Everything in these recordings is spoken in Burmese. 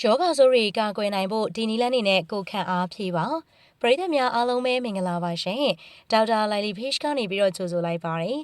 ယောဂဆိုးတွေကာကွယ်နိုင်ဖို့ဒီနီလန်းနေနဲ့ကိုခန့်အားဖြည့်ပါပရိသတ်များအားလုံးပဲမင်္ဂလာပါရှင်ဒေါက်တာလိုင်လီဖေ့ချ်ကနေပြီးတော့ကြိုဆိုလိုက်ပါတယ်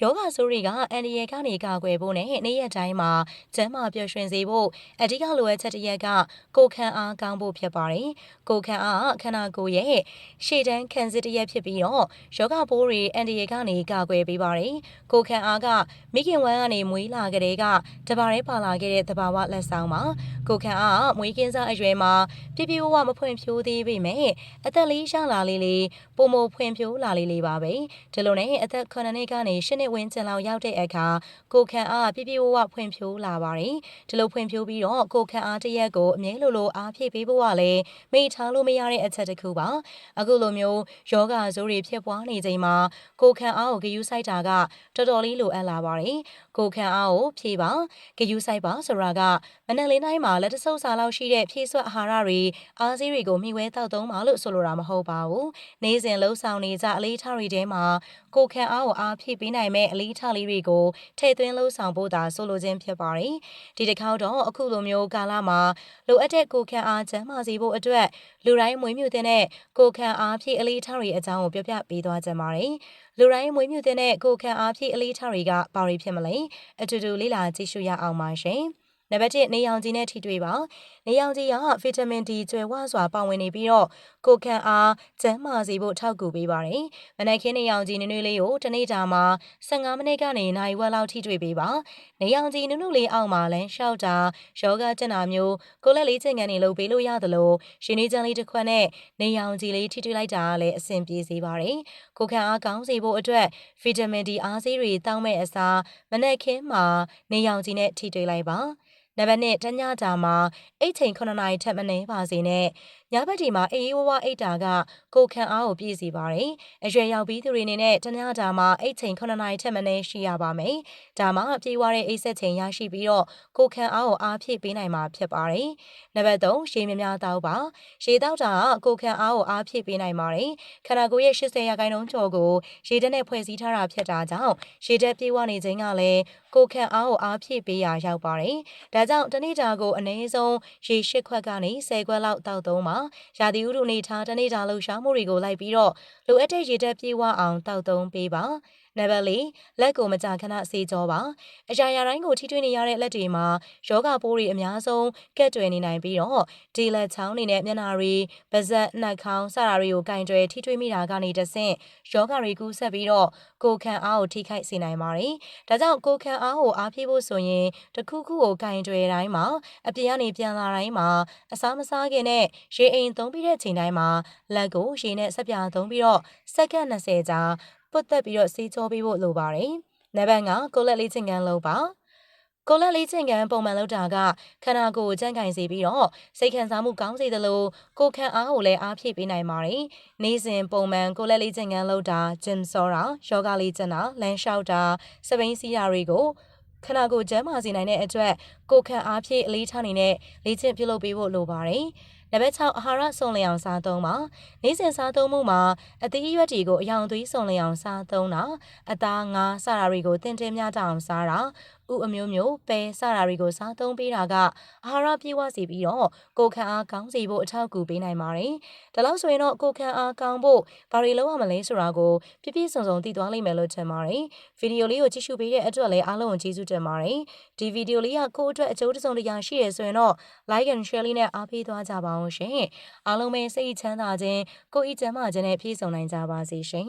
ယောဂဆိုးတွေကအန်ဒီရဲကနေကာကွယ်ဖို့နဲ့နေ့ရက်တိုင်းမှာကျန်းမာပျော်ရွှင်စေဖို့အဓိကလိုအပ်ချက်တစ်ရက်ကကိုခန့်အားကောင်းဖို့ဖြစ်ပါတယ်ကိုခန့်အားခန္ဓာကိုယ်ရဲ့ရှေ့တန်းခံစစ်တစ်ရက်ဖြစ်ပြီးတော့ယောဂပိုးတွေအန်ဒီရဲကနေကာကွယ်ပေးပါတယ်ကိုခန့်အားကမိခင်ဝမ်းကနေမွေးလာကြတဲ့ကတပါးရဲပါလာခဲ့တဲ့သဘာဝလက်ဆောင်ပါကိုခန့်အားမွေးကင်းစားအရွယ်မှာပြပြဝဝမဖွင့်ဖြိုးသေးပေမဲ့အသက်လေးရှာလာလေးလေးပုံမဖွင့်ဖြိုးလာလေးလေးပါပဲဒီလိုနဲ့အသက်9နှစ်ကနေ10နှစ်ဝန်းကျင်လောက်ရောက်တဲ့အခါကိုခန့်အားပြပြဝဝဖွင့်ဖြိုးလာပါတယ်ဒီလိုဖွင့်ဖြိုးပြီးတော့ကိုခန့်အားတရက်ကိုအမြဲလိုလိုအားဖြည့်ပေးဖို့ကလည်းမိထားလို့မရတဲ့အချက်တစ်ခုပါအခုလိုမျိုးယောဂဇိုးတွေဖြစ်ပွားနေချိန်မှာကိုခန့်အားကိုဂယုစိုက်တာကတော်တော်လေးလိုအပ်လာပါတယ်ကိုခန့်အားကိုဖြည့်ပါဂယုစိုက်ပါဆိုတာကမနက်လေးတိုင်းမှာလက်တဆုပ်စာလောက်ရှိတဲ့ဖြည့်စွက်အာဟာရတွေအားစီးတွေကိုမျှဝဲတောက်သုံးပါလို့ဆိုလိုတာမဟုတ်ပါဘူးနေ့စဉ်လှုပ်ဆောင်နေကြအလေးထားတွေထဲမှာကိုခန့်အားကိုအားဖြည့်ပေးနိုင်မဲ့အလေးထားလေးတွေကိုထည့်သွင်းလှုပ်ဆောင်ဖို့သာဆိုလိုခြင်းဖြစ်ပါတယ်ဒီတစ်ခေါက်တော့အခုလိုမျိုးကာလမှာလိုအပ်တဲ့ကိုခန့်အားချမ်းသာစေဖို့အတွက်လူတိုင်းမွေးမြူတဲ့ကိုခန့်အားဖြည့်အလေးထားတွေအကြောင်းကိုပြောပြပေးသွားကြပါတယ်လူတိုင်းမွေးမြူတဲ့ကိုခန့်အားဖြည့်အလေးထားတွေကဘာတွေဖြစ်မလဲအတူတူလေ့လာကြည့်ရှုရအောင်ပါရှင်နံပါတ်1နေရောင်ခြည်နဲ့ထိတွေ့ပါနေရောင်ခြည်ကဗီတာမင် D ကျွဲဝစွာပါဝင်နေပြီးတော့ကိုခန့်အားကျန်းမာစေဖို့ထောက်ကူပေးပါတယ်။မနက်ခင်းနေရောင်ခြည်နွေ့နွေ့လေးကိုတစ်နေ့တာမှာ15မိနစ်ကနေနိုင်ဝက်လောက်ထိတွေ့ပေးပါ။နေရောင်ခြည်နုနုလေးအောက်မှာလမ်းလျှောက်တာယောဂကျက်နာမျိုးကိုလက်လေးချိန်ကန်နေလုပ်ပေးလို့ရသလိုရှင်နေချမ်းလေးတစ်ခွက်နဲ့နေရောင်ခြည်လေးထိတွေ့လိုက်တာလည်းအဆင်ပြေစေပါတယ်။ကိုခန့်အားကောင်းစေဖို့အတွက်ဗီတာမင် D အားဆေးတွေတောင်းမဲ့အစားမနက်ခင်းမှာနေရောင်ခြည်နဲ့ထိတွေ့လိုက်ပါ။ နံပါတ်1တညတာမှာအိတ်ချိန်9နာရီထက်မနည်းပါစေနဲ့ညဘက်ဒီမှာအေးအေးဝဝအိတ်တာကကိုခံအားကိုပြည့်စေပါတယ်။အရွယ်ရောက်ပြီးသူတွေအနေနဲ့တညတာမှာအိတ်ချိန်9နာရီထက်မနည်းရှိရပါမယ်။ဒါမှပြေးဝတဲ့အိတ်ဆက်ချိန်ရရှိပြီးတော့ကိုခံအားကိုအားဖြည့်ပေးနိုင်မှာဖြစ်ပါတယ်။နံပါတ်3ရေများများတောက်ပါ။ရေတောက်တာကကိုခံအားကိုအားဖြည့်ပေးနိုင်ပါတယ်။ခန္ဓာကိုယ်ရဲ့80ရာခိုင်နှုန်းကျော်ကိုရေဓာတ်နဲ့ဖွဲ့စည်းထားတာဖြစ်တာကြောင့်ရေဓာတ်ပြေးဝနေခြင်းကလည်းကိုခံအားကိုအားဖြည့်ပေးရာရောက်ပါတယ်။ဒါကြောင့်တနေ့တာကိုအနည်းဆုံးရေ၈ခွက်ကနေ10ခွက်လောက်တောက်သုံးပါရာသီဥတုနေထားတနေ့တာလှုပ်ရှားမှုတွေကိုလိုက်ပြီးတော့လိုအပ်တဲ့ရေဓာတ်ပြေဝအောင်တောက်သုံးပေးပါ နံပါတ်၄လက်ကိုမကြာခဏဆေးကြောပါအရာရာတိုင်းကိုထိတွေ့နေရတဲ့လက်တွေမှာယောဂပိုးတွေအများဆုံးကက်တွယ်နေနိုင်ပြီးတော့ဒီလက်ချောင်းတွေနဲ့မျက်နှာတွေပါးစပ်နှာခေါင်းစတာတွေကိုကင်တွယ်ထိတွေ့မိတာကနေတဆင့်ယောဂတွေကူးဆက်ပြီးတော့ကိုခံအားကိုထိခိုက်စေနိုင်ပါတယ်ဒါကြောင့်ကိုခံအားကိုအားဖြည့်ဖို့ဆိုရင်တခုခုကိုကင်တွယ်တိုင်းမှာအပြင်ကနေပြန်လာတိုင်းမှာအစားမစားခင်နဲ့ရေအိမ်သုံးပြီးတဲ့ချိန်တိုင်းမှာလက်ကိုရေနဲ့ဆက်ပြာသုံးပြီးတော့စက္ကန့်20ကြာ ပုတ်သက်ပြီးတော့စီးကြောပေးဖို့လိုပါတယ်။နံပါတ်5ကိုလက်လေးချင်ကန်လုပ်ပါ။ကိုလက်လေးချင်ကန်ပုံမှန်လုပ်တာကခန္ဓာကိုယ်ကြန့်ကင်စေပြီးတော့စိတ်ခံစားမှုကောင်းစေသလိုကိုခံအားကိုလည်းအားဖြည့်ပေးနိုင်ပါတယ်။နေ့စဉ်ပုံမှန်ကိုလက်လေးချင်ကန်လုပ်တာဂျင်ဆောတာယောဂလေးကျင်တာလမ်းလျှောက်တာစပိန်စီးတာတွေကိုခန္ဓာကိုယ်ကျန်းမာစေနိုင်တဲ့အတွက် ကိုခံအားဖြည့်အလေးထားနေတဲ့လေ့ကျင့်ပြုလုပ်ပေးဖို့လိုပါတယ်။နံပါတ်6အာဟာရစုံလင်အောင်စားသုံးပါနေ့စဉ်စားသုံးမှုမှာအသီးရွက်တွေကိုအယောင်သွေးစုံလင်အောင်စားသုံးတာအသားငါးစတာတွေကိုတင်တင်မြတာအောင်စားတာဥအမျိုးမျိုးပဲစတာတွေကိုစားသုံးပေးတာကအာဟာရပြည့်ဝစေပြီးတော့ကိုခံအားကောင်းစေဖို့အထောက်အကူပေးနိုင်ပါတယ်ဒါလို့ဆိုရင်တော့ကိုခံအားကောင်းဖို့ဘာတွေလုပ်ရမလဲဆိုတာကိုပြည့်ပြည့်စုံစုံသိသွားလိမ့်မယ်လို့ထင်ပါတယ်ဗီဒီယိုလေးကိုကြည့်ရှုပေးတဲ့အတွက်လည်းအားလုံးကိုကျေးဇူးတင်ပါတယ်ဒီဗီဒီယိုလေးကကိုယ့်အတွက်အကျိုးတစုံတရာရှိရဆိုရင်တော့ like and share လေးနဲ့အားပေးသွားကြပါအောင်ရှင်အားလုံးပဲစိတ်ချမ်းသာခြင်းကိုယ်ဤချမ်းသာခြင်းနဲ့ပြည့်စုံနိုင်ကြပါစေရှင်